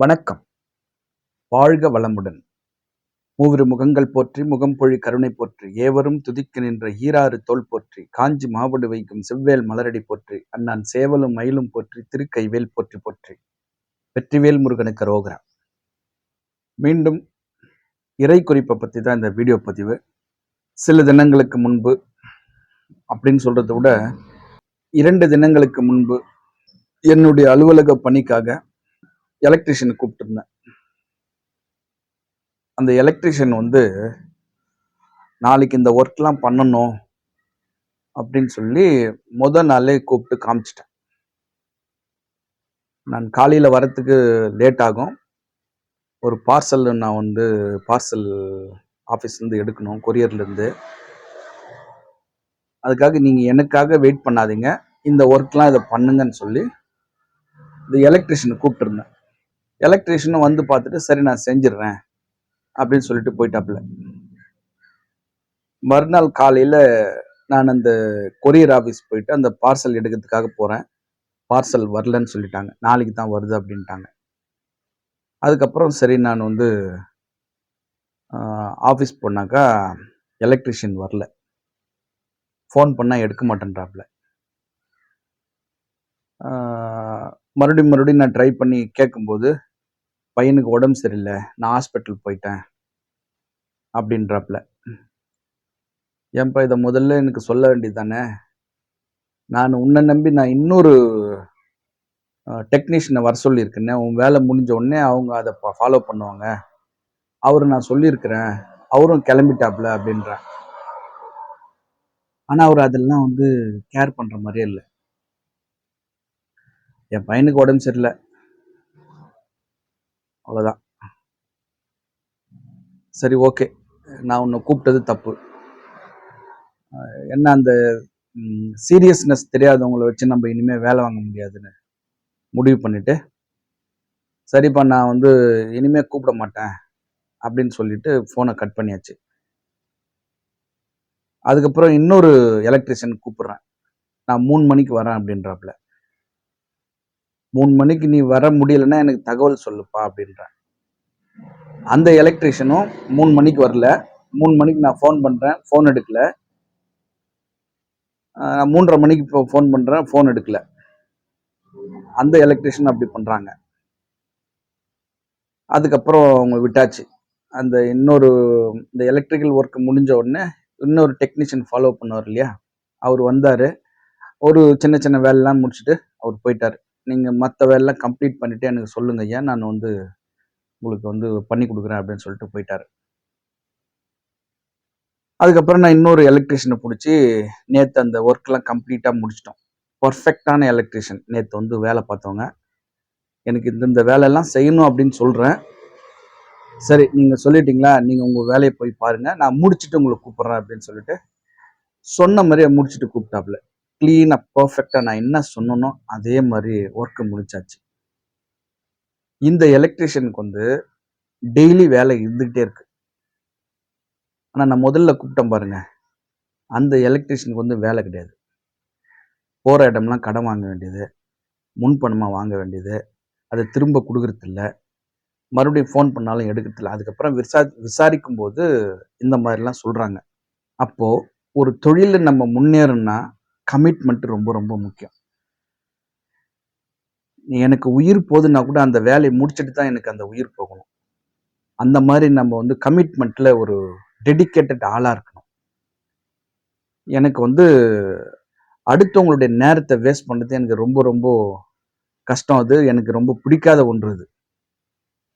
வணக்கம். வாழ்க வளமுடன். மூவிரு முகங்கள் போற்றி முகம் பொழி கருணை போற்றி ஏவரும் துதிக்க நின்ற ஈராறு தோல் போற்றி காஞ்சி மாவடு வைக்கும் செவ்வேல் மலரடி போற்றி அண்ணான் சேவலும் மயிலும் போற்றி திருக்கைவேல் போற்றி போற்றி. வெற்றிவேல் முருகனுக்கு ரோகரா. மீண்டும் இறை குறிப்பை பற்றி தான் இந்த வீடியோ பதிவு. சில தினங்களுக்கு முன்பு அப்படின்னு சொல்கிறத விட இரண்டு தினங்களுக்கு முன்பு என்னுடைய அலுவலக பணிக்காக எலக்ட்ரிஷியனை கூப்பிட்டுருந்தேன். அந்த எலக்ட்ரிஷியன் வந்து நாளைக்கு இந்த ஒர்க்லாம் பண்ணணும் அப்படின்னு சொல்லி முத நாளே கூப்பிட்டு காமிச்சிட்டேன். நான் காலையில் வரத்துக்கு லேட் ஆகும். ஒரு பார்சல் நான் வந்து பார்சல் ஆஃபீஸ்லேருந்து எடுக்கணும் கொரியர்லேருந்து அதுக்காக நீங்கள் எனக்காக வெயிட் பண்ணாதீங்க. இந்த ஒர்க்லாம் இதை பண்ணுங்கன்னு சொல்லி இந்த எலக்ட்ரிஷியனை கூப்பிட்டுருந்தேன். எலக்ட்ரிஷியனும் வந்து பார்த்துட்டு சரி நான் செஞ்சிடுறேன் அப்படின்னு சொல்லிட்டு போயிட்டாப்புல. மறுநாள் காலையில் நான் அந்த கொரியர் ஆஃபீஸ் போயிட்டு அந்த பார்சல் எடுக்கிறதுக்காக போகிறேன் பார்சல் வரலன்னு சொல்லிட்டாங்க. நாளைக்கு தான் வருது அப்படின்ட்டாங்க. அதுக்கப்புறம் சரி நான் வந்து ஆஃபீஸ் போனாக்கா எலக்ட்ரிஷியன் வரல. ஃபோன் பண்ணால் எடுக்க மாட்டேன்றாப்புல. மறுபடியும் மறுபடியும் நான் ட்ரை பண்ணி கேட்கும்போது பையனுக்கு உடம்பு சரியில்லை நான் ஹாஸ்பிட்டல் போயிட்டேன் அப்படின்றாப்புல ஏன்பா இதை முதல்ல எனக்கு சொல்ல வேண்டியது தானே நான் உன்னை நம்பி நான் இன்னொரு டெக்னீஷியனை வர சொல்லியிருக்கேனே உன் வேலை முடிஞ்ச உடனே அவங்க அதை ஃபாலோ பண்ணுவாங்க. அவர் நான் சொல்லியிருக்கிறேன் அவரும் கிளம்பிட்டாப்புல அப்படின்றேன் ஆனால் அவர் அதெல்லாம் வந்து கேர் பண்ணுற மாதிரியே இல்லை. என் பையனுக்கு உடம்பு சரியில்லை. அவ்வளோதான் சரி ஓகே நான் உன்னை கூப்பிட்டது தப்பு. என்ன அந்த சீரியஸ்னஸ் தெரியாதவங்களை வச்சு நம்ம இனிமேல் வேலை வாங்க முடியாதுன்னு முடிவு பண்ணிட்டு சரிப்பா நான் வந்து இனிமேல் கூப்பிட மாட்டேன் அப்படின்னு சொல்லிட்டு ஃபோனை கட் பண்ணியாச்சு. அதுக்கப்புறம் இன்னொரு எலக்ட்ரிஷியன் கூப்பிட்றேன். நான் மூணு மணிக்கு வரேன் அப்படின்றாப்புல மூணு மணிக்கு நீ வர முடியலன்னா எனக்கு தகவல் சொல்லுப்பா அப்படின்றேன். அந்த எலக்ட்ரிஷியனும் மூணு மணிக்கு வரல. மூணு மணிக்கு நான் ஃபோன் பண்ணுறேன் ஃபோன் எடுக்கல. நான் மூன்றரை மணிக்கு இப்போ ஃபோன் பண்ணுறேன் ஃபோன் எடுக்கல. அந்த எலக்ட்ரிஷியன் அப்படி பண்ணுறாங்க அதுக்கப்புறம் அவங்க விட்டாச்சு. அந்த இன்னொரு இந்த எலக்ட்ரிக்கல் ஒர்க் முடிஞ்ச உடனே இன்னொரு டெக்னீஷியன் ஃபாலோ பண்ணுவார் இல்லையா? அவர் வந்தார். ஒரு சின்ன சின்ன வேலைலாம் முடிச்சுட்டு அவர் போயிட்டார். நீங்கள் மற்ற வேலைலாம் கம்ப்ளீட் பண்ணிவிட்டு எனக்கு சொல்லுங்க ஐயா. நான் வந்து உங்களுக்கு வந்து பண்ணி கொடுக்குறேன் அப்படின்னு சொல்லிட்டு போயிட்டார். அதுக்கப்புறம் நான் இன்னொரு எலக்ட்ரிஷியனை பிடிச்சி நேற்று அந்த ஒர்க்லாம் கம்ப்ளீட்டாக முடிச்சிட்டோம். பர்ஃபெக்டான எலக்ட்ரிஷியன் நேற்று வந்து வேலை பார்த்தவங்க. எனக்கு இந்த இந்த வேலையெல்லாம் செய்யணும் அப்படின்னு சொல்கிறேன் சரி நீங்கள் சொல்லிட்டீங்களா? நீங்கள் உங்கள் வேலையை போய் பாருங்கள் நான் முடிச்சுட்டு உங்களை கூப்பிட்றேன் அப்படின்னு சொல்லிட்டு சொன்ன மாதிரியே முடிச்சுட்டு கூப்பிட்டாப்புல. க்ளீனாக பர்ஃபெக்டாக நான் என்ன சொன்னனோ அதே மாதிரி ஒர்க்கு முடிச்சாச்சு. இந்த எலக்ட்ரிஷியனுக்கு வந்து டெய்லி வேலை இருந்துக்கிட்டே இருக்கு. ஆனால் நான் முதல்ல கூப்பிட்டேன் பாருங்க. அந்த எலக்ட்ரிஷியனுக்கு வந்து வேலை கிடையாது. போகிற இடம்லாம் கடன் வாங்க வேண்டியது முன்பணமாக வாங்க வேண்டியது அதை திரும்ப கொடுக்குறதில்ல. மறுபடியும் ஃபோன் பண்ணாலும் எடுக்கிறதில்ல. அதுக்கப்புறம் விசா விசாரிக்கும் போது இந்த மாதிரிலாம் சொல்கிறாங்க அப்போது ஒரு தொழிலில் நம்ம முன்னேறணும்னா கமிட்மெண்ட் ரொம்ப ரொம்ப முக்கியம். எனக்கு உயிர் போகுதுன்னா கூட அந்த வேலையை முடிச்சுட்டு தான் எனக்கு அந்த உயிர் போகணும். அந்த மாதிரி நம்ம வந்து கமிட்மெண்ட்ல ஒரு டெடிக்கேட்டட் ஆளாக இருக்கணும். எனக்கு வந்து அடுத்தவங்களுடைய நேரத்தை வேஸ்ட் பண்ணுறது எனக்கு ரொம்ப ரொம்ப கஷ்டம். அது எனக்கு ரொம்ப பிடிக்காத ஒன்று அது.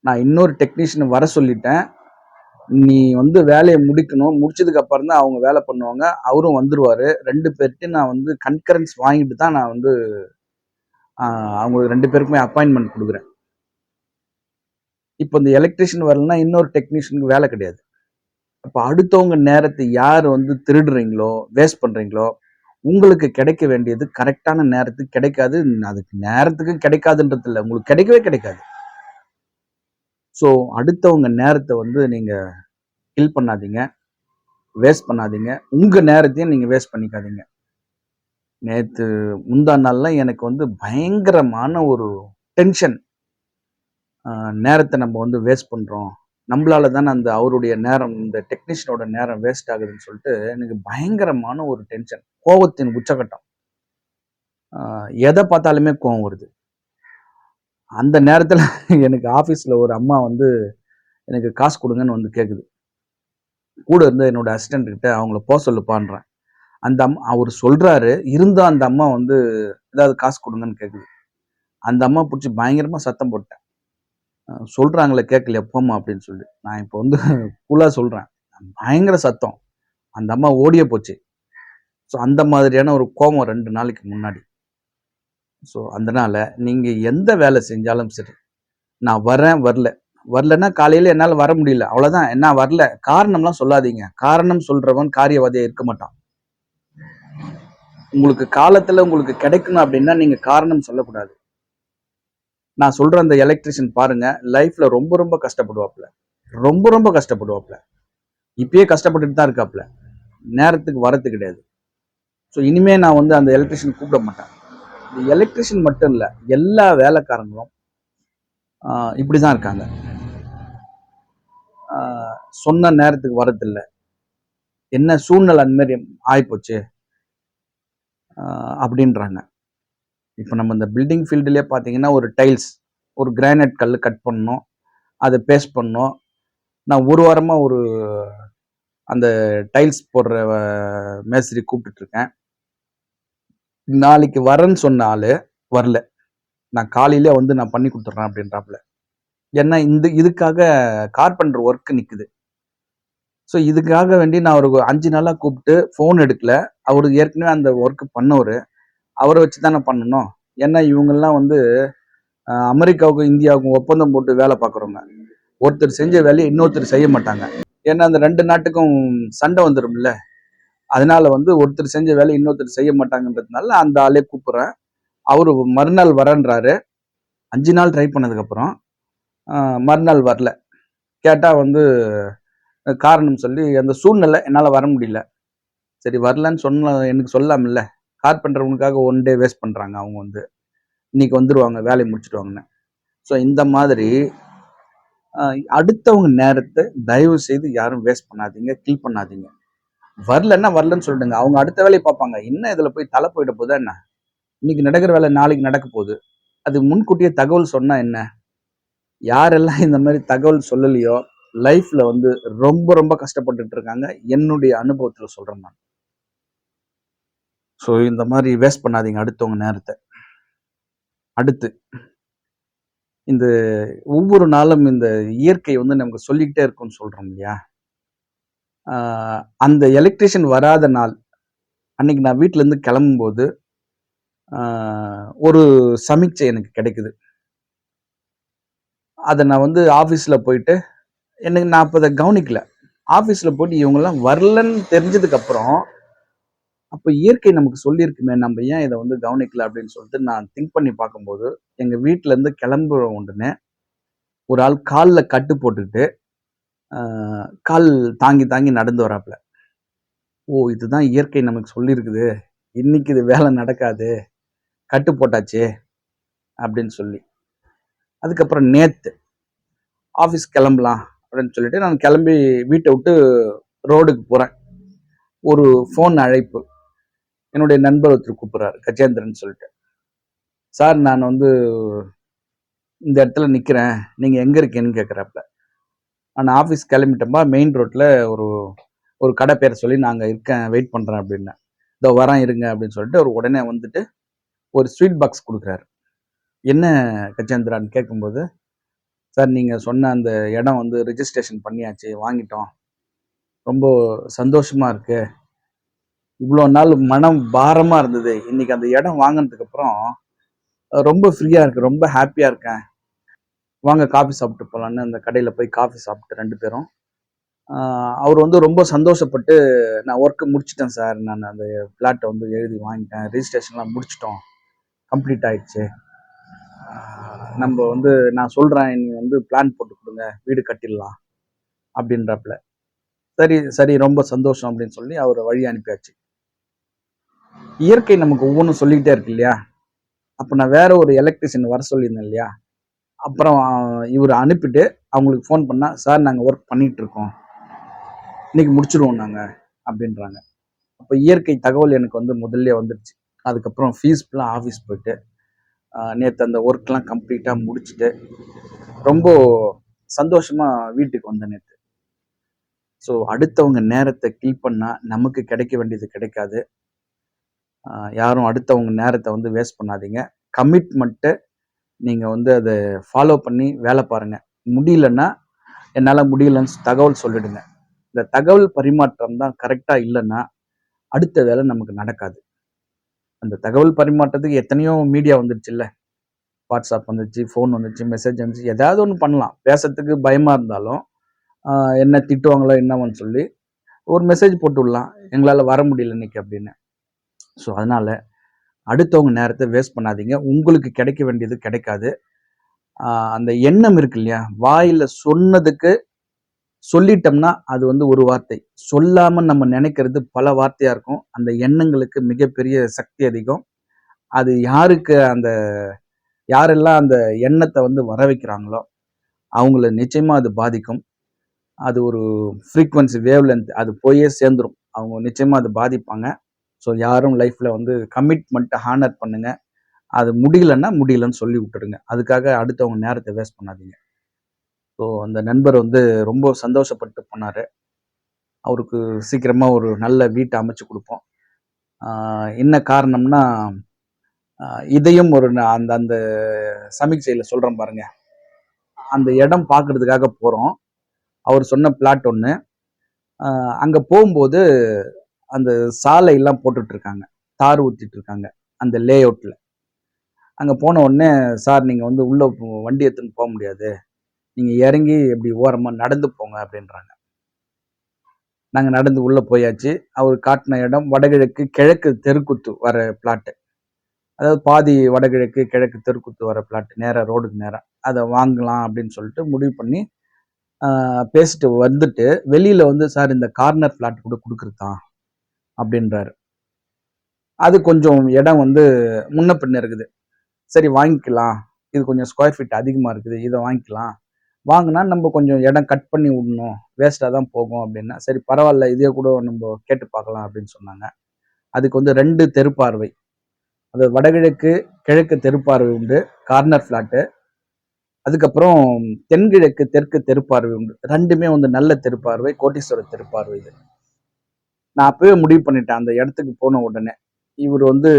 நான் இன்னொரு டெக்னீஷியன் வர சொல்லிட்டேன். நீ வந்து வேலையை முடிக்கணும். முடிச்சதுக்கு அப்புறம் தான் அவங்க வேலை பண்ணுவாங்க. அவரும் வந்துருவாரு. ரெண்டு பேர்கிட்ட நான் வந்து கன்கரன்ஸ் வாங்கிட்டு தான் நான் வந்து அவங்களுக்கு ரெண்டு பேருக்குமே அப்பாயின்மெண்ட் கொடுக்குறேன். இப்போ இந்த எலக்ட்ரிஷியன் வரலன்னா இன்னொரு டெக்னீஷியனுக்கு வேலை கிடையாது. அப்போ அடுத்தவங்க நேரத்தை யார் வந்து திருடுறீங்களோ வேஸ்ட் பண்ணுறீங்களோ உங்களுக்கு கிடைக்க வேண்டியது கரெக்டான நேரத்துக்கு கிடைக்காது. அதுக்கு நேரத்துக்கு கிடைக்காதுன்றது இல்லை உங்களுக்கு கிடைக்கவே கிடைக்காது. ஸோ அடுத்தவங்க நேரத்தை வந்து நீங்கள் கில் பண்ணாதீங்க. வேஸ்ட் பண்ணாதீங்க. உங்கள் நேரத்தையும் நீங்கள் வேஸ்ட் பண்ணிக்காதீங்க. நேற்று முந்தா நாள்லாம் எனக்கு வந்து பயங்கரமான ஒரு டென்ஷன் நேரத்தை நம்ம வந்து வேஸ்ட் பண்ணுறோம் நம்மளால தானே அந்த அவருடைய நேரம் இந்த டெக்னீஷியனோட நேரம் வேஸ்ட் ஆகுதுன்னு சொல்லிட்டு எனக்கு பயங்கரமான ஒரு டென்ஷன் கோவத்தின் உச்சகட்டம். எதை பார்த்தாலுமே கோவம் வருது. அந்த நேரத்தில் எனக்கு ஆஃபீஸில் ஒரு அம்மா வந்து எனக்கு காசு கொடுங்கன்னு வந்து கேட்குது கூட இருந்து என்னோட அசிஸ்டன்ட் அவங்கள போக சொல்லுப்பான்றேன். அந்த அம்மா அவர் சொல்கிறாரு இருந்தும் அந்த அம்மா வந்து ஏதாவது காசு கொடுங்கன்னு கேட்குது அந்த அம்மா பிடிச்சி பயங்கரமாக சத்தம் போட்டேன். சொல்கிறாங்களே கேட்கல எப்போம்மா அப்படின்னு சொல்லி. நான் இப்போ வந்து ஃபுல்லாக சொல்கிறேன் பயங்கர சத்தம். அந்த அம்மா ஓடியே போச்சு. ஸோ அந்த மாதிரியான ஒரு கோபம் ரெண்டு நாளைக்கு முன்னாடி. ஸோ அதனால நீங்க எந்த வேலை செஞ்சாலும் சரி. நான் வரேன் வரல. வரலன்னா காலையில் என்னால் வர முடியல. அவ்வளோதான் என்ன வரல. காரணம்லாம் சொல்லாதீங்க. காரணம் சொல்றவன் காரியவாதியாக இருக்க மாட்டான். உங்களுக்கு காலத்துல உங்களுக்கு கிடைக்கணும் அப்படின்னா நீங்க காரணம் சொல்லக்கூடாது. நான் சொல்ற அந்த எலக்ட்ரிஷியன் பாருங்க லைஃப்ல ரொம்ப ரொம்ப கஷ்டப்படுவாப்புல. ரொம்ப ரொம்ப கஷ்டப்படுவாப்புல. இப்பயே கஷ்டப்பட்டுட்டு தான் இருக்காப்புல. நேரத்துக்கு வரத்து கிடையாது. ஸோ இனிமே நான் வந்து அந்த எலக்ட்ரிஷியன் கூப்பிட மாட்டேன். இந்த எலக்ட்ரிஷியன் மட்டும் இல்லை எல்லா வேலைக்காரங்களும் இப்படி தான் இருக்காங்க. சொன்ன நேரத்துக்கு வரதில்ல என்ன சூழ்நிலை அந்த மாதிரி அப்படின்றாங்க. இப்போ நம்ம இந்த பில்டிங் ஃபீல்டுலேயே பார்த்தீங்கன்னா ஒரு டைல்ஸ் ஒரு கிரானைட் கல் கட் பண்ணோம் அதை பேஸ்ட் பண்ணோம் நான் ஒரு வாரமாக ஒரு அந்த டைல்ஸ் போடுற மேஸ்திரி கூப்பிட்டுட்ருக்கேன் நாளைக்கு வரேன்னு சொன்ன வரல. நான் காலையிலே வந்து நான் பண்ணி கொடுத்துட்றேன் அப்படின்றாப்புல. ஏன்னா இந்த இதுக்காக கார்பெண்டர் ஒர்க் நிற்குது ஸோ இதுக்காக வேண்டி நான் அவருக்கு அஞ்சு நாளாக கூப்பிட்டு ஃபோன் எடுக்கல. அவருக்கு ஏற்கனவே அந்த ஒர்க்கு பண்ணவர். அவரை வச்சு தானே பண்ணணும். ஏன்னா இவங்கெல்லாம் வந்து அமெரிக்காவுக்கும் இந்தியாவுக்கும் ஒப்பந்தம் போட்டு வேலை பார்க்குறவங்க. ஒருத்தர் செஞ்ச வேலையை இன்னொருத்தர் செய்ய மாட்டாங்க. ஏன்னா அந்த ரெண்டு நாட்டுக்கும் சண்டை வந்துடும்ல அதனால வந்து ஒருத்தர் செஞ்ச வேலை இன்னொருத்தர் செய்ய மாட்டாங்கன்றதுனால அந்த ஆளே கூப்பிட்றேன். அவர் மறுநாள் வரன்றாரு. அஞ்சு நாள் ட்ரை பண்ணதுக்கப்புறம் மறுநாள் வரல. கேட்டால் வந்து காரணம் சொல்லி அந்த சூழ்நிலை என்னால் வர முடியல. சரி வரலன்னு சொன்ன எனக்கு சொல்லாமல்ல. கார் பண்ணுறவனுக்காக ஒன் டே வேஸ்ட் பண்ணுறாங்க அவங்க வந்து. இன்னைக்கு வந்துடுவாங்க வேலையை முடிச்சுடுவாங்கன்னு. ஸோ இந்த மாதிரி அடுத்தவங்க நேரத்தை தயவு செய்து யாரும் வேஸ்ட் பண்ணாதீங்க கில் பண்ணாதீங்க. வரலன்னா வரலன்னு சொல்லிடுங்க. அவங்க அடுத்த வேலையை பார்ப்பாங்க. என்ன இதில் போய் தலை போயிட போதா என்ன? இன்னைக்கு நடக்கிற வேலை நாளைக்கு நடக்க போகுது. அது முன்கூட்டியே தகவல் சொன்னால் என்ன? யாரெல்லாம் இந்த மாதிரி தகவல் சொல்லலையோ லைஃப்பில் வந்து ரொம்ப ரொம்ப கஷ்டப்பட்டுட்டு இருக்காங்க. என்னுடைய அனுபவத்தில் சொல்கிறேன் நான். ஸோ இந்த மாதிரி வேஸ்ட் பண்ணாதீங்க அடுத்தவங்க நேரத்தை. அடுத்து இந்த ஒவ்வொரு நாளும் இந்த இயற்கை வந்து நமக்கு சொல்லிக்கிட்டே இருக்கும்னு சொல்கிறோம் இல்லையா? அந்த எலக்ட்ரிஷியன் வராத நாள் அன்னைக்கு நான் வீட்டிலேருந்து கிளம்பும்போது ஒரு சமீட்சை எனக்கு கிடைக்குது. அதை நான் வந்து ஆஃபீஸில் போயிட்டு எனக்கு நான் அப்போ அதை கவனிக்கல. ஆஃபீஸில் போயிட்டு இவங்கெல்லாம் வரலன்னு தெரிஞ்சதுக்கப்புறம் அப்போ இயற்கை நமக்கு சொல்லியிருக்குமே நம்ம ஏன் இதை வந்து கவனிக்கல அப்படின்னு சொல்லிட்டு நான் திங்க் பண்ணி பார்க்கும்போது எங்கள் வீட்டிலேருந்து கிளம்புற உடனே ஒரு ஆள் காலில் கட்டு போட்டுக்கிட்டு கால் தாங்கி தாங்கி நடந்து வராப்புல. ஓ இதுதான் இயற்கை நமக்கு சொல்லியிருக்குது இன்னைக்கு இது வேலை நடக்காது. கட்டு போட்டாச்சே. அப்படின்னு சொல்லி. அதுக்கப்புறம் நேத்து ஆஃபீஸ் கிளம்பலாம். அப்படின்னு சொல்லிட்டு நான் கிளம்பி வீட்டை விட்டு ரோடுக்கு போகிறேன் ஒரு ஃபோன் அழைப்பு. என்னுடைய நண்பர் ஒருத்தர் கூப்பிட்றாரு கஜேந்திரன் சொல்லிட்டு. சார் நான் வந்து இந்த இடத்துல நிற்கிறேன் நீங்கள் எங்கே இருக்கேன்னு கேட்குறாப்புல நான் ஆஃபீஸ் கிளம்பிட்டோம்பா மெயின் ரோட்டில் ஒரு ஒரு கடை பேரை சொல்லி நாங்கள் இருக்கேன் வெயிட் பண்ணுறேன் அப்படின்னேன் இதோ வரேன் இருங்க அப்படின்னு சொல்லிட்டு அவர் உடனே வந்துட்டு ஒரு ஸ்வீட் பாக்ஸ் கொடுக்குறாரு. என்ன கஜேந்திரான்னு கேட்கும்போது சார் நீங்கள் சொன்ன அந்த இடம் வந்து ரிஜிஸ்ட்ரேஷன் பண்ணியாச்சு வாங்கிட்டோம். ரொம்ப சந்தோஷமாக இருக்கு. இவ்வளோ நாள் மனம் பாரமாக இருந்தது. இன்றைக்கி அந்த இடம் வாங்கினதுக்கப்புறம் ரொம்ப ஃப்ரீயாக இருக்கு ரொம்ப ஹாப்பியாக இருக்கேன். வாங்க காஃபி சாப்பிட்டு போகலான்னு அந்த கடையில் போய் காஃபி சாப்பிட்டு ரெண்டு பேரும். அவர் வந்து ரொம்ப சந்தோஷப்பட்டு நான் ஒர்க்கு முடிச்சிட்டேன் சார் நான் அந்த ஃப்ளாட்டை வந்து எழுதி வாங்கிட்டேன். ரிஜிஸ்ட்ரேஷன்லாம் முடிச்சிட்டோம். கம்ப்ளீட் ஆயிடுச்சு. நம்ம வந்து நான் சொல்கிறேன் நீ வந்து பிளான் போட்டு கொடுங்க வீடு கட்டிடலாம் அப்படின்றப்பல. சரி சரி ரொம்ப சந்தோஷம் அப்படின்னு சொல்லி அவரை வழி அனுப்பியாச்சு. இயற்கை நமக்கு ஒவ்வொன்றும் சொல்லிக்கிட்டே இருக்கு இல்லையா? அப்போ நான் வேற ஒரு எலக்ட்ரிஷியன் வர சொல்லியிருந்தேன் இல்லையா? அப்புறம் இவர் அனுப்பிட்டு அவங்களுக்கு ஃபோன் பண்ணால் சார் நாங்கள் ஒர்க் பண்ணிகிட்டு இருக்கோம் இன்னைக்கு முடிச்சிடுவோம் நாங்கள் அப்படின்றாங்க. அப்போ இயற்கை தகவல் எனக்கு வந்து முதல்ல வந்துடுச்சு அதுக்கப்புறம் ஃபீஸ்லாம் ஆஃபீஸ் போயிட்டு நேற்று அந்த ஒர்க்லாம் கம்ப்ளீட்டாக முடிச்சுட்டு ரொம்ப சந்தோஷமாக வீட்டுக்கு வந்தேன் நேற்று ஸோ அடுத்தவங்க நேரத்தை கில் பண்ணால் நமக்கு கிடைக்க வேண்டியது கிடைக்காது. யாரும் அடுத்தவங்க நேரத்தை வந்து வேஸ்ட் பண்ணாதீங்க. கமிட்மெண்ட்டு நீங்கள் வந்து அதை ஃபாலோ பண்ணி வேலை பாருங்கள் முடியலன்னா என்னால் முடியலன்னு தகவல் சொல்லிடுங்க. இந்த தகவல் பரிமாற்றம் தான் கரெக்டாக இல்லைன்னா அடுத்த வேலை நமக்கு நடக்காது. அந்த தகவல் பரிமாற்றத்துக்கு எத்தனையோ மீடியா வந்துடுச்சுல்ல வாட்ஸ்அப் வந்துச்சு ஃபோன் வந்துச்சு மெசேஜ் வந்துச்சு ஏதாவது ஒன்று பண்ணலாம். பேசுறதுக்கு பயமாக இருந்தாலும் என்ன திட்டுவாங்களோ என்னவன்னு சொல்லி ஒரு மெசேஜ் போட்டு விடலாம். எங்களால் வர முடியல இன்னைக்கு அப்படின்னு. ஸோ அதனால் அடுத்தவங்க நேரத்தை வேஸ்ட் பண்ணாதீங்க. உங்களுக்கு கிடைக்க வேண்டியது கிடைக்காது. அந்த எண்ணம் இருக்கு இல்லையா? வாயில் சொன்னதுக்கு சொல்லிட்டோம்னா அது வந்து ஒரு வார்த்தை. சொல்லாமல் நம்ம நினைக்கிறது பல வார்த்தையாக இருக்கும். அந்த எண்ணங்களுக்கு மிகப்பெரிய சக்தி அதிகம். அது யாருக்கு அந்த யாரெல்லாம் அந்த எண்ணத்தை வந்து வர வைக்கிறாங்களோ அவங்கள நிச்சயமாக அது பாதிக்கும். அது ஒரு ஃப்ரீக்வன்சி வேவ் லென்த் அது போயே சேர்ந்துரும். அவங்க நிச்சயமாக அது பாதிப்பாங்க. ஸோ யாரும் லைஃப்பில் வந்து கமிட்மெண்ட்டை ஹானர் பண்ணுங்கள் அது முடியலன்னா முடியலன்னு சொல்லி விட்டுடுங்க. அதுக்காக அடுத்தவங்க நேரத்தை வேஸ்ட் பண்ணாதீங்க. ஸோ அந்த நண்பர் வந்து ரொம்ப சந்தோஷப்பட்டு போனாரு. அவருக்கு சீக்கிரமாக ஒரு நல்ல வீட்டை அமைச்சு கொடுப்போம். என்ன காரணம்னா இதையும் ஒரு அந்த அந்த சமீட்சையில சொல்கிறேன் பாருங்க. அந்த இடம் பார்க்குறதுக்காக போகிறோம் அவர் சொன்ன பிளாட் ஒன்று அங்கே போகும்போது அந்த சாலை எல்லாம் போட்டுட்டு இருக்காங்க தார் ஊற்றிட்டு இருக்காங்க அந்த லே அவுட்டில் அங்கே போன உடனே சார் நீங்கள் வந்து உள்ளே வண்டி எடுத்துன்னு போக முடியாது. நீங்கள் இறங்கி இப்படி ஓரமாக நடந்து போங்க அப்படின்றாங்க. நாங்கள் நடந்து உள்ளே போயாச்சு. அவர் காட்டின இடம் வடகிழக்கு கிழக்கு தெருக்குத்து வர பிளாட்டு அதாவது பாதி வடகிழக்கு கிழக்கு தெருக்குத்து வர பிளாட் நேராக ரோடுக்கு நேராக அதை வாங்கலாம் அப்படின்னு சொல்லிட்டு முடிவு பண்ணி பேசிட்டு வந்துட்டு வெளியில் வந்து சார் இந்த கார்னர் பிளாட் கூட கொடுக்குறதா? அப்படின்றாரு. அது கொஞ்சம் இடம் வந்து முன்ன பின்ன இருக்குது. சரி வாங்கிக்கலாம். இது கொஞ்சம் ஸ்கொயர் ஃபீட் அதிகமாக இருக்குது. இதை வாங்கிக்கலாம். வாங்கினா நம்ம கொஞ்சம் இடம் கட் பண்ணி விடணும். வேஸ்ட்டாக தான் போகும் அப்படின்னா சரி பரவாயில்ல இதே கூட நம்ம கேட்டு பார்க்கலாம் அப்படின்னு சொன்னாங்க. அதுக்கு வந்து ரெண்டு தெருப்பார்வை. அது வடகிழக்கு கிழக்கு தெருப்பார்வை உண்டு கார்னர் ஃப்ளாட்டு அதுக்கப்புறம் தென்கிழக்கு தெற்கு தெருப்பார்வை உண்டு. ரெண்டுமே வந்து நல்ல தெருப்பார்வை கோட்டீஸ்வரர் தெருப்பார்வை இது. நான் அப்பவே முடிவு பண்ணிட்டேன். அந்த இடத்துக்கு போன உடனே. இவர் வந்து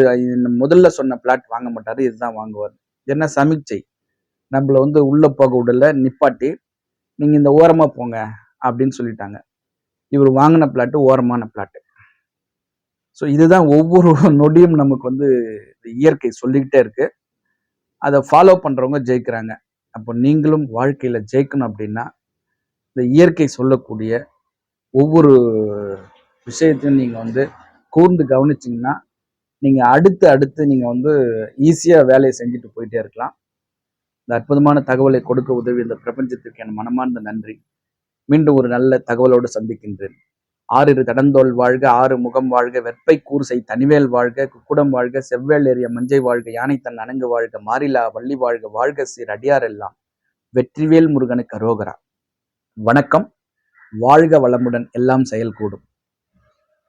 முதல்ல சொன்ன பிளாட் வாங்க மாட்டாரு இதுதான் வாங்குவார். என்ன சமீட்சை நம்மள வந்து உள்ள போக விடல நிப்பாட்டி நீங்க இந்த ஓரமா போங்க அப்படின்னு சொல்லிட்டாங்க. இவர் வாங்கின பிளாட்டு ஓரமான பிளாட்டு. ஸோ இதுதான் ஒவ்வொரு நொடியும் நமக்கு வந்து இந்த இயற்கை சொல்லிக்கிட்டே இருக்கு. அதை ஃபாலோ பண்றவங்க ஜெயிக்கிறாங்க. அப்போ நீங்களும் வாழ்க்கையில ஜெயிக்கணும் அப்படின்னா இந்த இயற்கை சொல்லக்கூடிய ஒவ்வொரு விஷயத்தையும் நீங்கள் வந்து கூர்ந்து கவனிச்சிங்கன்னா நீங்கள் அடுத்து அடுத்து நீங்கள் வந்து ஈஸியாக வேலையை செஞ்சுட்டு போயிட்டே இருக்கலாம். இந்த அற்புதமான தகவலை கொடுக்க உதவி இந்த பிரபஞ்சத்திற்கு என் மனமார்ந்த நன்றி. மீண்டும் ஒரு நல்ல தகவலோடு சந்திக்கின்றேன். ஆறிரு தடந்தோல் வாழ்க ஆறு முகம் வாழ்க வெப்பை கூர்சை தனிவேல் வாழ்க குக்குடம் வாழ்க செவ்வேல் ஏறிய மஞ்சை வாழ்க யானை தன் அணங்கு வாழ்க மாரிலா வள்ளி வாழ்க வாழ்க சீர் அடியார் எல்லாம். வெற்றிவேல் முருகனுக்கு அரோகரா. வணக்கம். வாழ்க வளமுடன் எல்லாம் செயல் கூடும்